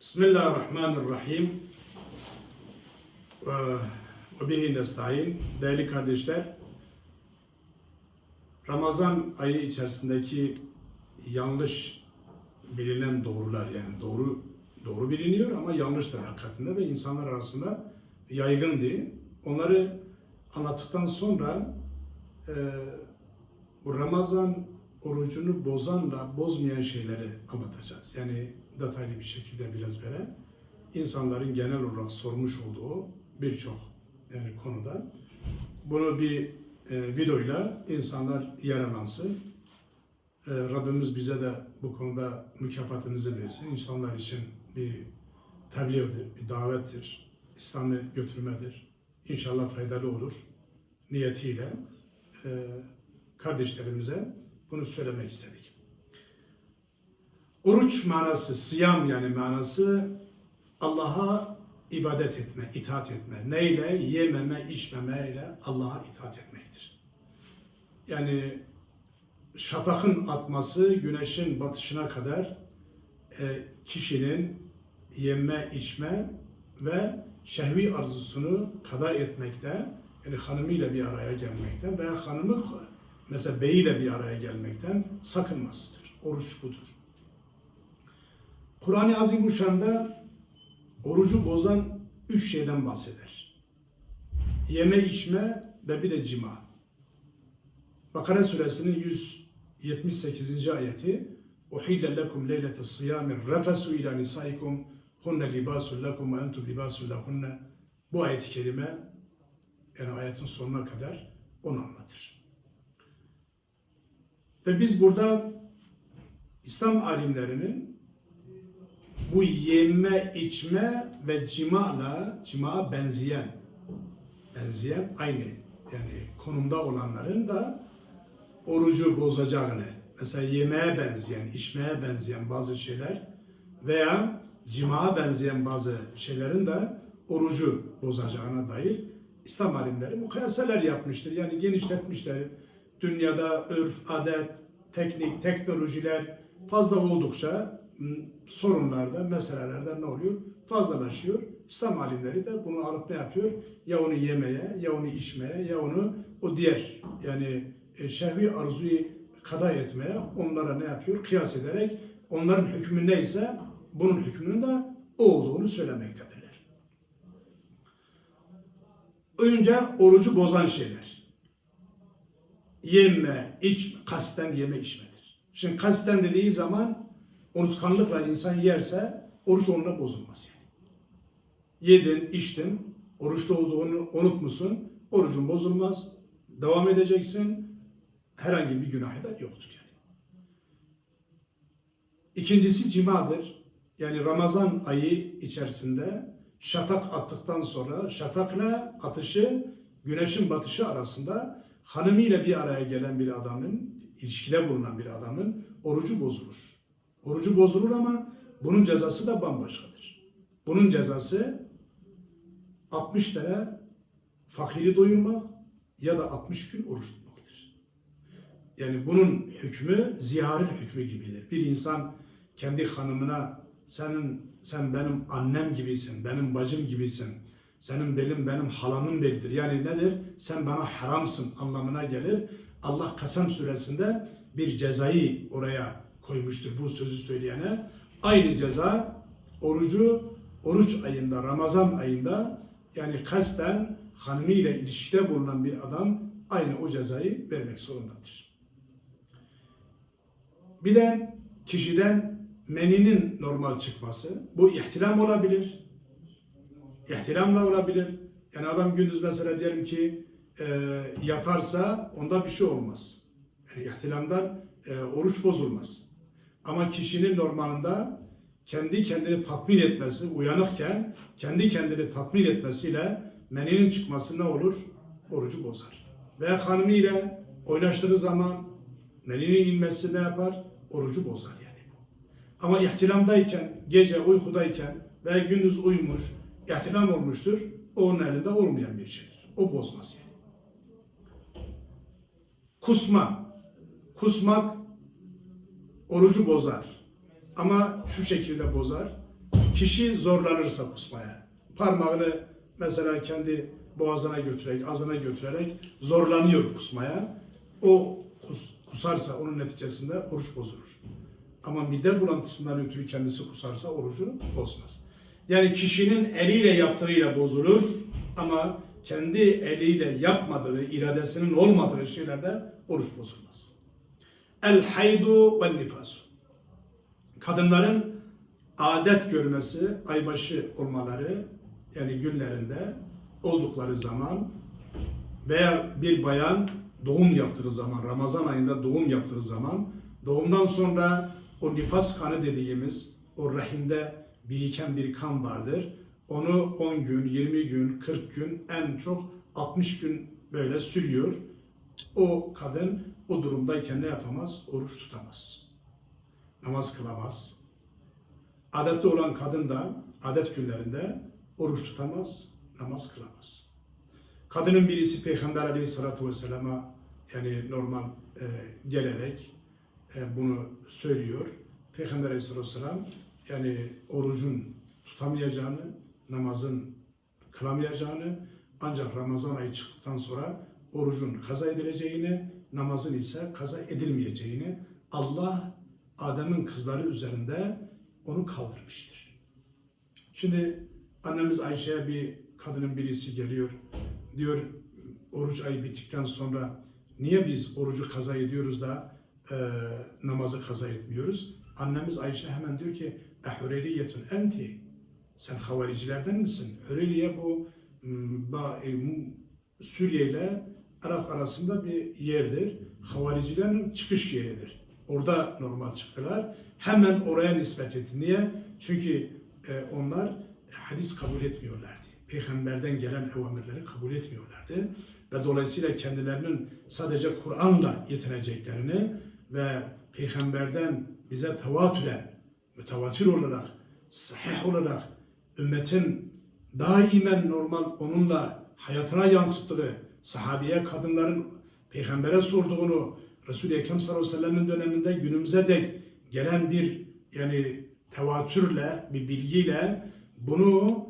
Bismillahirrahmanirrahim. Ve, ve bihi nesta'in. Değerli kardeşler, Ramazan ayı içerisindeki yanlış bilinen doğrular yani doğru doğru biliniyor ama yanlıştır hakikatinde ve insanlar arasında yaygın değil. Onları anlattıktan sonra e, bu Ramazan orucunu bozanla bozmayan şeyleri anlatacağız. Yani detaylı bir şekilde biraz böyle insanların genel olarak sormuş olduğu birçok yani konuda bunu bir e, videoyla insanlar yararlansın. E, Rabbimiz bize de bu konuda mükafatımızı versin. İnsanlar için bir tebliğdir, bir davettir. İslam'ı götürmedir. İnşallah faydalı olur niyetiyle e, kardeşlerimize bunu söylemek istedik. Oruç manası, siyam yani manası Allah'a ibadet etme, itaat etme. Neyle? Yememe, içmeme ile Allah'a itaat etmektir. Yani şafakın atması, güneşin batışına kadar e, kişinin yeme, içme ve şehvi arzusunu kada etmekte, yani hanımıyla bir araya gelmekten veya hanımı mesela beyiyle bir araya gelmekten sakınmasıdır. Oruç budur. Kur'an-ı Azimuşşan'da orucu bozan üç şeyden bahseder. Yeme, içme ve bir de cima. Bakara suresinin 178. ayeti Uhille lekum leylete siyami refesu ila nisaikum hunne libasun lekum ve entum libasun lehunne Bu ayet-i kerime yani ayetin sonuna kadar onu anlatır. Ve biz burada İslam alimlerinin bu yeme, içme ve cimala, cima benzeyen, benzeyen aynı yani konumda olanların da orucu bozacağını, mesela yemeğe benzeyen, içmeye benzeyen bazı şeyler veya cimaa benzeyen bazı şeylerin de orucu bozacağına dair İslam alimleri mukayeseler yapmıştır. Yani genişletmişler. Dünyada örf, adet, teknik, teknolojiler fazla oldukça sorunlarda, meselelerde ne oluyor? Fazlalaşıyor. İslam alimleri de bunu alıp ne yapıyor? Ya onu yemeye, ya onu içmeye, ya onu o diğer yani e, şehvi arzuyu kada etmeye onlara ne yapıyor? Kıyas ederek onların hükmü neyse bunun hükmünün de o olduğunu söylemektedirler. Önce orucu bozan şeyler. Yeme, iç, kasten yeme içmedir. Şimdi kasten dediği zaman unutkanlıkla insan yerse oruç onunla bozulmaz yani. Yedin, içtin, oruçta olduğunu unutmuşsun, orucun bozulmaz, devam edeceksin, herhangi bir günahı da yoktur yani. İkincisi cimadır. Yani Ramazan ayı içerisinde şafak attıktan sonra şafakla atışı, güneşin batışı arasında hanımıyla bir araya gelen bir adamın, ilişkide bulunan bir adamın orucu bozulur. Orucu bozulur ama bunun cezası da bambaşkadır. Bunun cezası 60 tane fakiri doyurmak ya da 60 gün oruç tutmaktır. Yani bunun hükmü ziyaret hükmü gibidir. Bir insan kendi hanımına senin sen benim annem gibisin, benim bacım gibisin. Senin belim benim halamın belidir. Yani nedir? Sen bana haramsın anlamına gelir. Allah Kasam suresinde bir cezayı oraya koymuştur bu sözü söyleyene. Aynı ceza orucu oruç ayında, Ramazan ayında yani kasten hanımıyla ilişkide bulunan bir adam aynı o cezayı vermek zorundadır. Bir de kişiden meninin normal çıkması. Bu ihtilam olabilir. İhtilamla olabilir. Yani adam gündüz mesela diyelim ki e, yatarsa onda bir şey olmaz. Yani ihtilamdan e, oruç bozulmaz. Ama kişinin normalinde kendi kendini tatmin etmesi, uyanıkken kendi kendini tatmin etmesiyle meninin çıkması ne olur? Orucu bozar. Veya hanımı ile oynaştığı zaman meninin inmesi ne yapar? Orucu bozar yani. Ama ihtilamdayken, gece uykudayken veya gündüz uyumuş, ihtilam olmuştur. O onun elinde olmayan bir şeydir. O bozmaz yani. Kusma. Kusmak orucu bozar. Ama şu şekilde bozar. kişi zorlanırsa kusmaya, parmağını mesela kendi boğazına götürerek, ağzına götürerek zorlanıyor kusmaya. O kus- kusarsa onun neticesinde oruç bozulur. Ama mide bulantısından ötürü kendisi kusarsa orucu bozmaz. Yani kişinin eliyle yaptığıyla bozulur ama kendi eliyle yapmadığı, iradesinin olmadığı şeylerde oruç bozulmaz. El haydu ve nifasu. Kadınların adet görmesi, aybaşı olmaları yani günlerinde oldukları zaman veya bir bayan doğum yaptığı zaman, Ramazan ayında doğum yaptığı zaman doğumdan sonra o nifas kanı dediğimiz o rahimde biriken bir kan vardır. Onu 10 gün, 20 gün, 40 gün, en çok 60 gün böyle sürüyor. O kadın o durumdayken ne yapamaz? Oruç tutamaz. Namaz kılamaz. Adette olan kadın da adet günlerinde oruç tutamaz, namaz kılamaz. Kadının birisi Peygamber Aleyhisselatü Vesselam'a yani normal e, gelerek e, bunu söylüyor. Peygamber Aleyhisselatü Vesselam yani orucun tutamayacağını, namazın kılamayacağını ancak Ramazan ayı çıktıktan sonra orucun kaza edileceğini, namazın ise kaza edilmeyeceğini Allah Adem'in kızları üzerinde onu kaldırmıştır. Şimdi annemiz Ayşe'ye bir kadının birisi geliyor. Diyor oruç ayı bittikten sonra niye biz orucu kaza ediyoruz da e, namazı kaza etmiyoruz? Annemiz Ayşe hemen diyor ki ehureliyetun enti sen havaricilerden misin? Hureliye bu e, Suriye ile Irak arasında bir yerdir. Havaricilerin çıkış yeridir. Orada normal çıktılar. Hemen oraya nispet etti. Niye? Çünkü e, onlar hadis kabul etmiyorlardı. Peygamberden gelen evamirleri kabul etmiyorlardı. Ve dolayısıyla kendilerinin sadece Kur'an'la yetineceklerini ve peygamberden bize tevatüren, mütevatir olarak, sahih olarak ümmetin daimen normal onunla hayatına yansıttığı sahabiye kadınların peygambere sorduğunu Resul-i Ekrem sallallahu aleyhi ve sellem'in döneminde günümüze dek gelen bir yani tevatürle bir bilgiyle bunu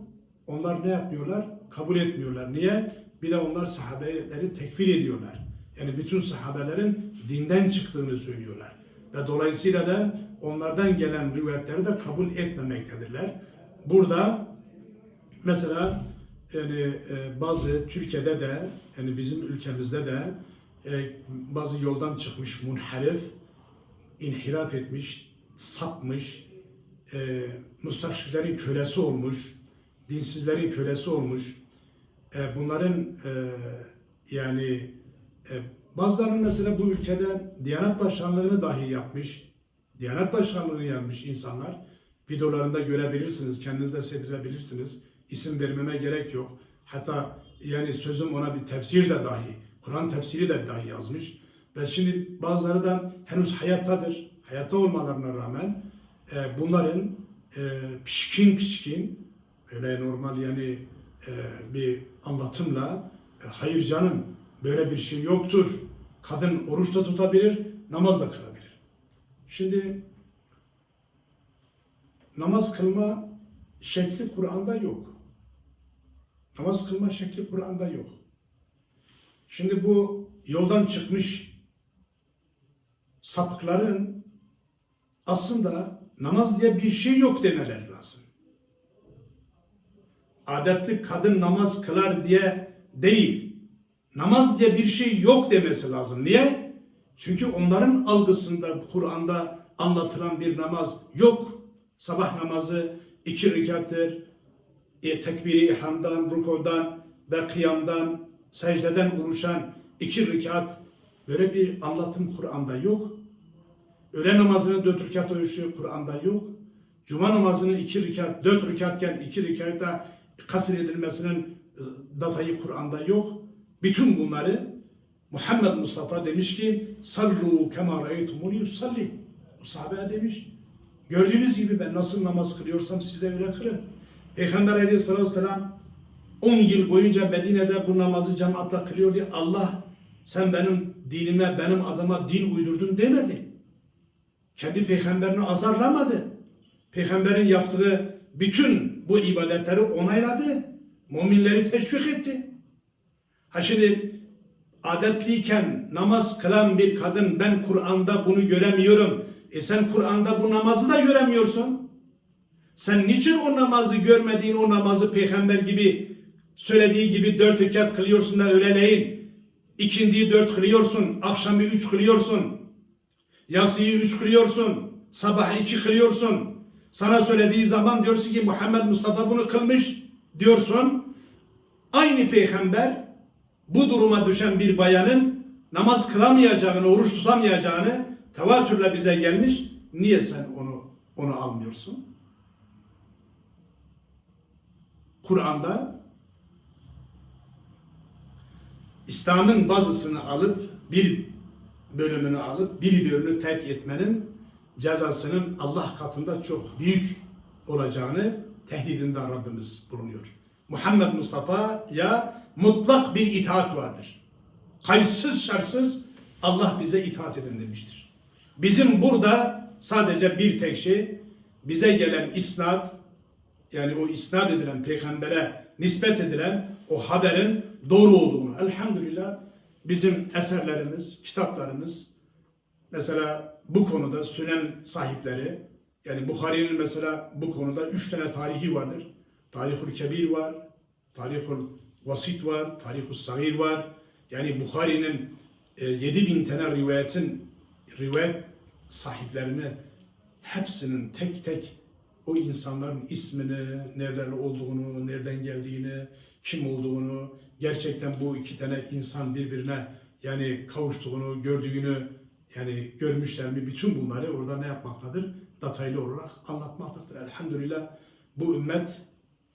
onlar ne yapmıyorlar? Kabul etmiyorlar. Niye? Bir de onlar sahabeleri tekfir ediyorlar. Yani bütün sahabelerin dinden çıktığını söylüyorlar. Ve dolayısıyla da onlardan gelen rivayetleri de kabul etmemektedirler. Burada mesela yani e, bazı Türkiye'de de yani bizim ülkemizde de e, bazı yoldan çıkmış munharif, inhiraf etmiş, sapmış, e, müstakşirlerin kölesi olmuş, dinsizlerin kölesi olmuş. E, bunların e, yani e, bazılarının mesela bu ülkede Diyanet Başkanlığı'nı dahi yapmış, Diyanet Başkanlığı'nı yapmış insanlar. Videolarında görebilirsiniz, kendiniz de seyredebilirsiniz. İsim vermeme gerek yok. Hatta yani sözüm ona bir tefsir de dahi, Kur'an tefsiri de dahi yazmış. Ve şimdi bazıları da henüz hayattadır. Hayatta olmalarına rağmen e, bunların e, pişkin pişkin öyle normal yani e, bir anlatımla e, hayır canım böyle bir şey yoktur. Kadın oruç da tutabilir, namaz da kılabilir. Şimdi namaz kılma şekli Kur'an'da yok. Namaz kılma şekli Kur'an'da yok. Şimdi bu yoldan çıkmış sapıkların aslında namaz diye bir şey yok demeleri lazım. Adetli kadın namaz kılar diye değil, namaz diye bir şey yok demesi lazım. Niye? Çünkü onların algısında Kur'an'da anlatılan bir namaz yok. Sabah namazı iki rekattır. E, tekbiri ihramdan, rukodan ve kıyamdan, secdeden oluşan iki rekat böyle bir anlatım Kur'an'da yok. Öğle namazının dört rekat ölçüsü Kur'an'da yok. Cuma namazının iki rekat, dört rekatken iki rekatta kasır edilmesinin e, datayı Kur'an'da yok. Bütün bunları Muhammed Mustafa demiş ki sallu kema ra'eytumuni yusalli. O sahabe demiş. Gördüğünüz gibi ben nasıl namaz kılıyorsam siz de öyle kılın. Peygamber aleyhissalatü vesselam 10 yıl boyunca Medine'de bu namazı cemaatle kılıyor diye Allah sen benim dinime, benim adıma din uydurdun demedi. Kendi peygamberini azarlamadı. Peygamberin yaptığı bütün bu ibadetleri onayladı. Müminleri teşvik etti. Ha şimdi adetliyken namaz kılan bir kadın ben Kur'an'da bunu göremiyorum. E sen Kur'an'da bu namazı da göremiyorsun. Sen niçin o namazı görmediğin o namazı peygamber gibi söylediği gibi dört rekat kılıyorsun da öğleleyin. ikindiyi dört kılıyorsun, akşamı üç kılıyorsun. Yasıyı üç kılıyorsun, sabahı iki kılıyorsun. Sana söylediği zaman diyorsun ki Muhammed Mustafa bunu kılmış diyorsun. Aynı peygamber bu duruma düşen bir bayanın namaz kılamayacağını, oruç tutamayacağını tevatürle bize gelmiş. Niye sen onu onu almıyorsun? Kur'an'da İslam'ın bazısını alıp bir bölümünü alıp bir bölümünü terk etmenin cezasının Allah katında çok büyük olacağını tehdidinde Rabbimiz bulunuyor. Muhammed Mustafa'ya mutlak bir itaat vardır. Kayıtsız şartsız Allah bize itaat edin demiştir. Bizim burada sadece bir tek şey bize gelen isnat yani o isnat edilen peygambere nispet edilen o haberin doğru olduğunu elhamdülillah bizim eserlerimiz, kitaplarımız mesela bu konuda sünen sahipleri yani Bukhari'nin mesela bu konuda üç tane tarihi vardır. Tarihul Kebir var, Tarihul Vasit var, Tarihul Sagir var. Yani Bukhari'nin e, 7000 tane rivayetin rivayet sahiplerini hepsinin tek tek o insanların ismini, nereden olduğunu, nereden geldiğini, kim olduğunu, gerçekten bu iki tane insan birbirine yani kavuştuğunu, gördüğünü yani görmüşler mi bütün bunları orada ne yapmaktadır? Detaylı olarak anlatmaktadır. Elhamdülillah bu ümmet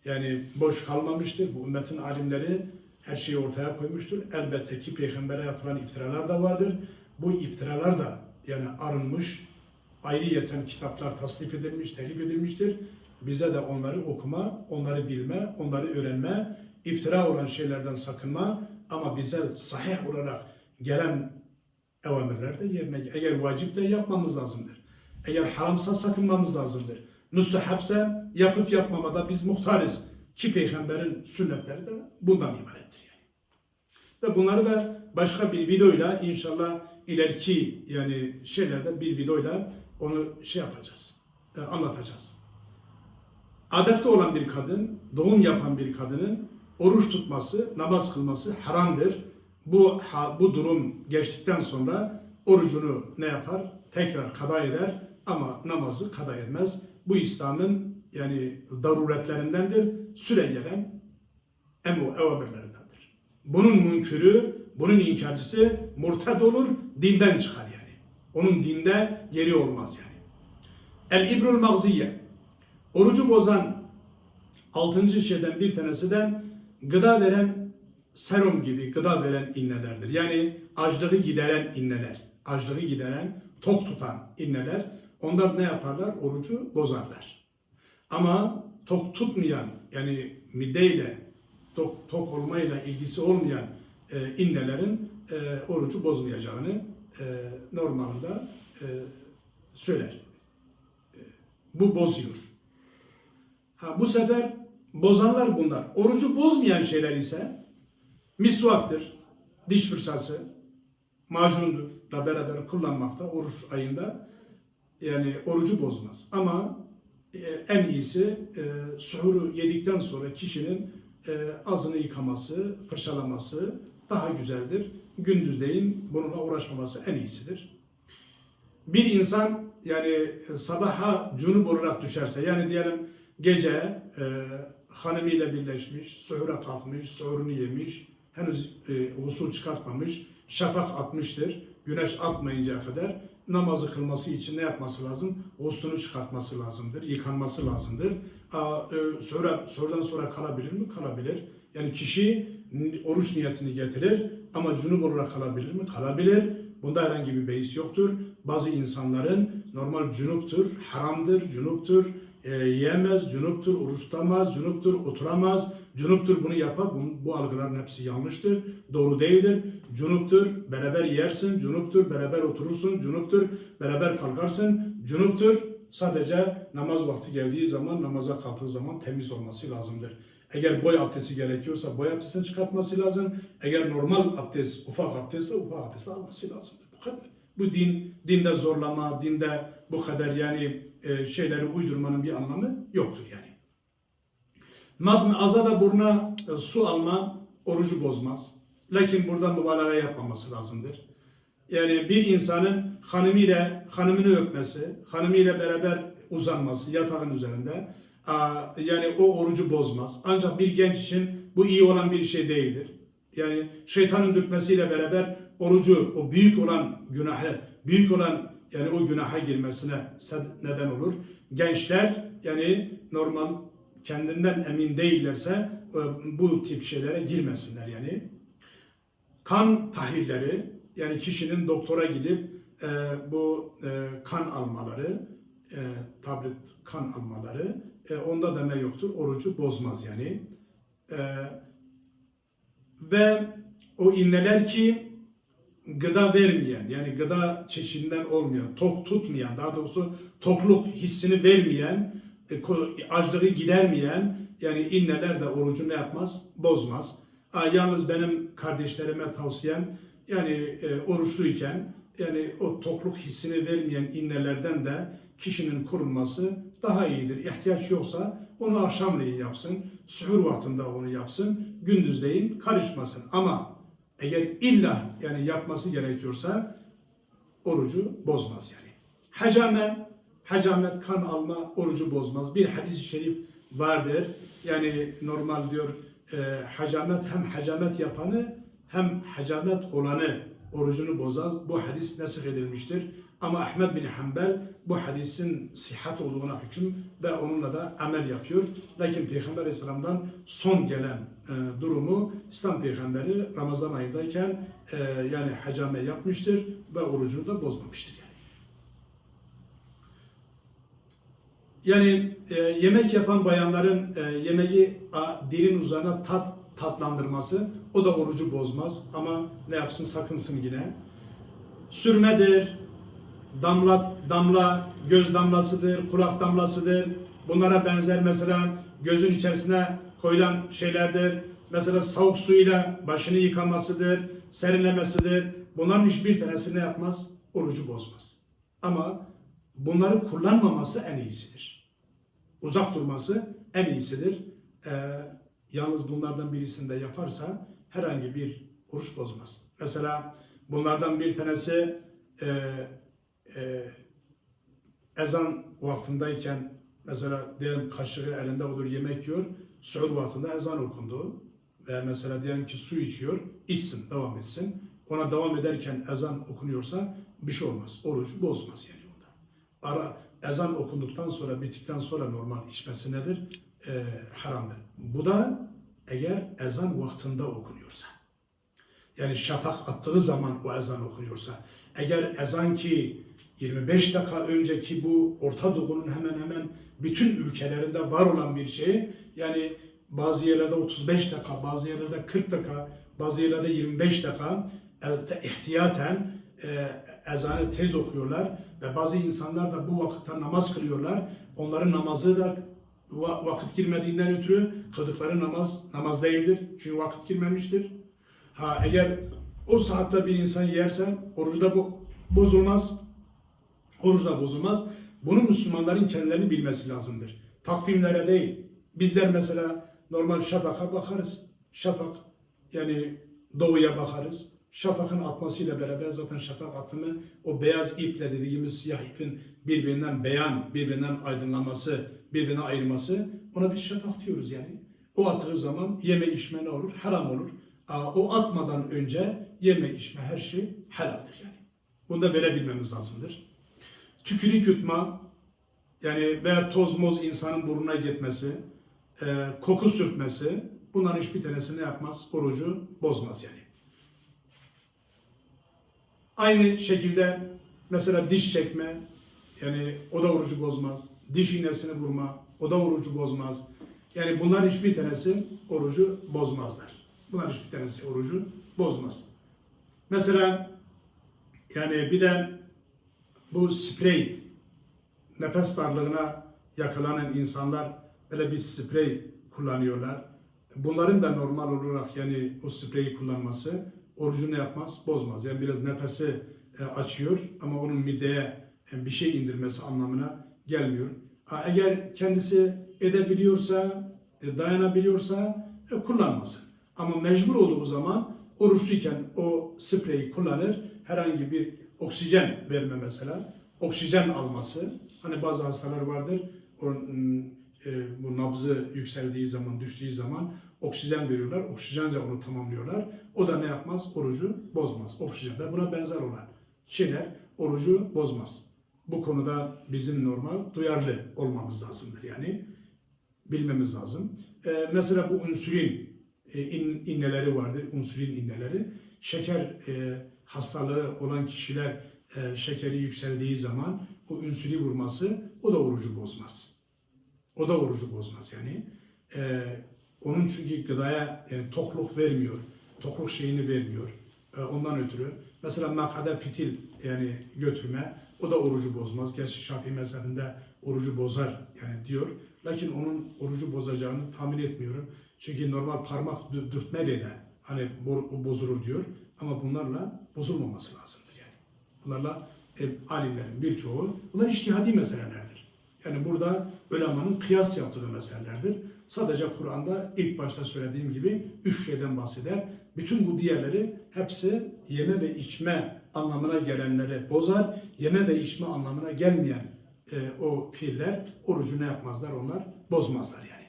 yani boş kalmamıştır. Bu ümmetin alimleri her şeyi ortaya koymuştur. Elbette ki peygambere atılan iftiralar da vardır. Bu iftiralar da yani arınmış, ayrıyeten kitaplar tasnif edilmiş, telif edilmiştir. Bize de onları okuma, onları bilme, onları öğrenme, iftira olan şeylerden sakınma ama bize sahih olarak gelen evamirler de yerine eğer vacip de yapmamız lazımdır. Eğer haramsa sakınmamız lazımdır. Müstehapse yapıp yapmamada biz muhtarız. Ki peygamberin sünnetleri de bundan ibarettir yani. Ve bunları da başka bir videoyla inşallah ileriki yani şeylerde bir videoyla onu şey yapacağız, e, anlatacağız. Adette olan bir kadın, doğum yapan bir kadının oruç tutması, namaz kılması haramdır. Bu ha- bu durum geçtikten sonra orucunu ne yapar? Tekrar kada eder ama namazı kada etmez. Bu İslam'ın yani daruretlerindendir. Süre gelen emu evamirlerindendir. Bunun münkürü, bunun inkarcısı murtad olur, dinden çıkar yani. Onun dinde yeri olmaz yani. El ibrul magziye. Orucu bozan altıncı şeyden bir tanesi de gıda veren serum gibi gıda veren innelerdir. Yani açlığı gideren inneler. Açlığı gideren, tok tutan inneler. Onlar ne yaparlar? Orucu bozarlar. Ama tok tutmayan yani mideyle tok, tok olmayla ilgisi olmayan e, innelerin e, orucu bozmayacağını e, normalde e, söyler. E, bu bozuyor. Ha, bu sefer bozanlar bunlar. Orucu bozmayan şeyler ise misvaktır, diş fırçası, macundur da beraber kullanmakta oruç ayında yani orucu bozmaz. Ama e, en iyisi e, suhuru yedikten sonra kişinin e, ağzını yıkaması, fırçalaması daha güzeldir. Gündüzleyin bununla uğraşmaması en iyisidir. Bir insan yani e, sabaha cunup olarak düşerse yani diyelim gece e, hanımıyla birleşmiş, suhura kalkmış, suhurunu yemiş, henüz e, usul çıkartmamış, şafak atmıştır. Güneş atmayıncaya kadar namazı kılması için ne yapması lazım? Uslunu çıkartması lazımdır, yıkanması lazımdır. Aa, e, sonra, sorudan sonra kalabilir mi? Kalabilir. Yani kişi oruç niyetini getirir ama cunup olarak kalabilir mi? Kalabilir. Bunda herhangi bir beis yoktur. Bazı insanların normal cunuptur, haramdır, cunuptur, e, yiyemez, cunuptur, oruç tutamaz, cunuptur, oturamaz, cunuptur bunu yapar. Bu, bu algıların hepsi yanlıştır, doğru değildir. Cunuptur, beraber yersin, cunuptur, beraber oturursun, cunuptur, beraber kalkarsın, cunuptur, Sadece namaz vakti geldiği zaman, namaza kalktığı zaman temiz olması lazımdır. Eğer boy abdesti gerekiyorsa boy abdestini çıkartması lazım. Eğer normal abdest, ufak abdestse ufak abdesti alması lazımdır. Bu kadar. Bu din, dinde zorlama, dinde bu kadar yani e, şeyleri uydurmanın bir anlamı yoktur yani. Madm aza ve buruna e, su alma orucu bozmaz. Lakin burada mübalağa yapmaması lazımdır. Yani bir insanın hanımıyla hanımını öpmesi, hanımıyla beraber uzanması yatağın üzerinde yani o orucu bozmaz. Ancak bir genç için bu iyi olan bir şey değildir. Yani şeytanın dürtmesiyle beraber orucu, o büyük olan günahı, büyük olan yani o günaha girmesine neden olur. Gençler yani normal kendinden emin değillerse e, bu tip şeylere girmesinler yani kan tahlilleri yani kişinin doktora gidip e, bu e, kan almaları, e, tablet kan almaları e, onda da ne yoktur? Orucu bozmaz yani. E, ve o inneler ki gıda vermeyen yani gıda çeşidinden olmayan, tok tutmayan daha doğrusu tokluk hissini vermeyen, e, açlığı gidermeyen yani inneler de orucu ne yapmaz? Bozmaz. Aa, yalnız benim kardeşlerime tavsiyem yani e, oruçluyken yani o tokluk hissini vermeyen innelerden de kişinin korunması daha iyidir. İhtiyaç yoksa onu akşamleyin yapsın, suhur vaktinde onu yapsın, gündüzleyin karışmasın. Ama eğer illa yani yapması gerekiyorsa orucu bozmaz yani. Hacame, hacamet kan alma orucu bozmaz. Bir hadis-i şerif vardır. Yani normal diyor e, hacamet hem hacamet yapanı hem hacamet olanı orucunu bozar. Bu hadis nesih edilmiştir. Ama Ahmed bin Hanbel bu hadisin sihat olduğuna hüküm ve onunla da amel yapıyor. Lakin Peygamber Aleyhisselam'dan son gelen e, durumu İslam Peygamberi Ramazan ayındayken e, yani hacame yapmıştır ve orucunu da bozmamıştır. Yani. E, yemek yapan bayanların e, yemeği a, dilin uzağına tat tatlandırması o da orucu bozmaz ama ne yapsın sakınsın yine. Sürmedir, damla damla göz damlasıdır, kulak damlasıdır. Bunlara benzer mesela gözün içerisine koyulan şeylerdir. Mesela soğuk suyla başını yıkamasıdır, serinlemesidir. Bunların hiçbir tanesi ne yapmaz? Orucu bozmaz. Ama bunları kullanmaması en iyisidir. Uzak durması en iyisidir. Ee, yalnız bunlardan birisini de yaparsa herhangi bir oruç bozmaz. Mesela bunlardan bir tanesi e, e, ezan vaktindeyken mesela diyelim kaşığı elinde olur yemek yiyor, suhur vaktinde ezan okundu ve mesela diyelim ki su içiyor, içsin, devam etsin. Ona devam ederken ezan okunuyorsa bir şey olmaz. Orucu bozmaz yani onda. Ara ezan okunduktan sonra, bittikten sonra normal içmesi nedir? Ee, haramdır. Bu da eğer ezan vaktinde okunuyorsa. Yani şafak attığı zaman o ezan okunuyorsa. Eğer ezan ki 25 dakika önceki bu Orta Doğu'nun hemen hemen bütün ülkelerinde var olan bir şey. Yani bazı yerlerde 35 dakika, bazı yerlerde 40 dakika, bazı yerlerde 25 dakika ihtiyaten e, ezanı tez okuyorlar ve bazı insanlar da bu vakitte namaz kılıyorlar. Onların namazı da va- vakit girmediğinden ötürü kıldıkları namaz namaz değildir. Çünkü vakit girmemiştir. Ha eğer o saatte bir insan yerse orucu da bu bozulmaz. Oruç da bozulmaz. Bunu Müslümanların kendilerini bilmesi lazımdır. Takvimlere değil. Bizler mesela normal şafaka bakarız. Şafak yani doğuya bakarız. Şafakın atmasıyla beraber zaten şafak atımı o beyaz iple dediğimiz siyah ipin birbirinden beyan, birbirinden aydınlanması, birbirine ayırması ona biz şafak diyoruz yani. O attığı zaman yeme içme ne olur? Haram olur. O atmadan önce yeme içme her şey helaldir yani. Bunu da böyle bilmemiz lazımdır tükürük yutma yani veya toz moz insanın burnuna gitmesi, e, koku sürtmesi bunların hiçbir tanesi ne yapmaz? Orucu bozmaz yani. Aynı şekilde mesela diş çekme yani o da orucu bozmaz. Diş iğnesini vurma o da orucu bozmaz. Yani bunlar hiçbir tanesi orucu bozmazlar. Bunlar hiçbir tanesi orucu bozmaz. Mesela yani bir de bu sprey nefes darlığına yakalanan insanlar böyle bir sprey kullanıyorlar. Bunların da normal olarak yani o spreyi kullanması orucu ne yapmaz? Bozmaz. Yani biraz nefesi e, açıyor ama onun mideye e, bir şey indirmesi anlamına gelmiyor. Eğer kendisi edebiliyorsa, e, dayanabiliyorsa kullanmasın. Ama mecbur olduğu zaman oruçluyken o spreyi kullanır. Herhangi bir oksijen verme mesela. Oksijen alması. Hani bazı hastalar vardır. O, mm, e, bu nabzı yükseldiği zaman, düştüğü zaman oksijen veriyorlar. Oksijenle onu tamamlıyorlar. O da ne yapmaz? Orucu bozmaz. Oksijen ve buna benzer olan şeyler orucu bozmaz. Bu konuda bizim normal duyarlı olmamız lazımdır yani. Bilmemiz lazım. Ee, mesela bu insülin e, in, inneleri vardı. Insülin inneleri. Şeker e, hastalığı olan kişiler e, şekeri yükseldiği zaman o insülin vurması o da orucu bozmaz. O da orucu bozmaz yani. Ee, onun çünkü gıdaya yani tokluk vermiyor. Tokluk şeyini vermiyor. Ee, ondan ötürü. Mesela makade fitil yani götürme o da orucu bozmaz. Gerçi Şafii mezhebinde orucu bozar yani diyor. Lakin onun orucu bozacağını tahmin etmiyorum. Çünkü normal parmak dü- dürtmeyle de hani bo- bozulur diyor. Ama bunlarla bozulmaması lazımdır yani. Bunlarla e, alimlerin birçoğu bunlar iştihadi meselelerdir. Yani burada ölemanın kıyas yaptığı meselelerdir. Sadece Kur'an'da ilk başta söylediğim gibi üç şeyden bahseder. Bütün bu diğerleri hepsi yeme ve içme anlamına gelenleri bozar. Yeme ve içme anlamına gelmeyen e, o fiiller orucu ne yapmazlar onlar? Bozmazlar yani.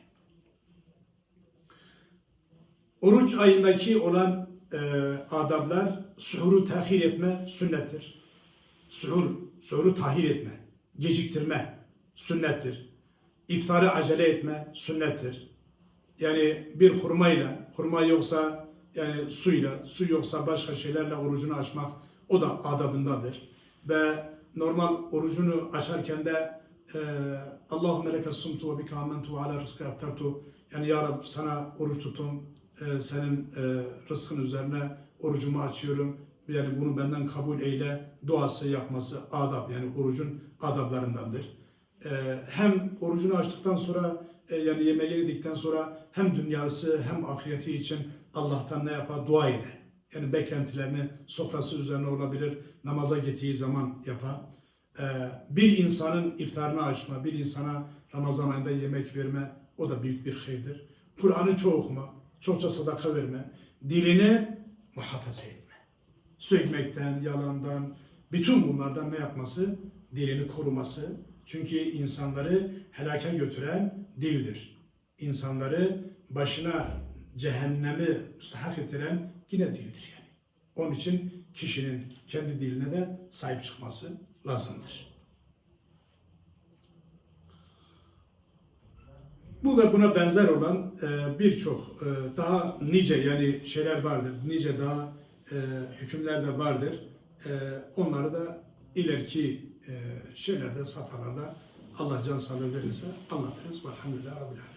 Oruç ayındaki olan e, adablar suhuru tahir etme sünnettir. Suhur, suhuru tahir etme, geciktirme sünnettir. İftarı acele etme sünnettir. Yani bir hurmayla, hurma yoksa yani suyla, su yoksa başka şeylerle orucunu açmak o da adabındadır. Ve normal orucunu açarken de e, Allahümme leke sumtu ve bika amentu ve ala rızkı yani Ya Rabbi sana oruç tuttum, e, senin e, rızkın üzerine orucumu açıyorum. Yani bunu benden kabul eyle duası yapması adab yani orucun adablarındandır. E, hem orucunu açtıktan sonra e, yani yemeği yedikten sonra hem dünyası hem ahireti için Allah'tan ne yapar? Dua eder. Yani beklentilerini sofrası üzerine olabilir, namaza gittiği zaman yapar. Ee, bir insanın iftarını açma, bir insana Ramazan ayında yemek verme o da büyük bir hayırdır. Kur'an'ı çok okuma, çokça sadaka verme, dilini muhafaza etme. Sökmekten, yalandan, bütün bunlardan ne yapması? Dilini koruması. Çünkü insanları helake götüren dildir. İnsanları başına cehennemi müstahak ettiren yine dildir yani. Onun için kişinin kendi diline de sahip çıkması lazımdır. Bu ve buna benzer olan e, birçok e, daha nice yani şeyler vardır. Nice daha e, hükümler de vardır. E, onları da ileriki e, şeylerde, safhalarda Allah can sağlığı verirse anlatırız. Velhamdülillah Rabbil Alemin.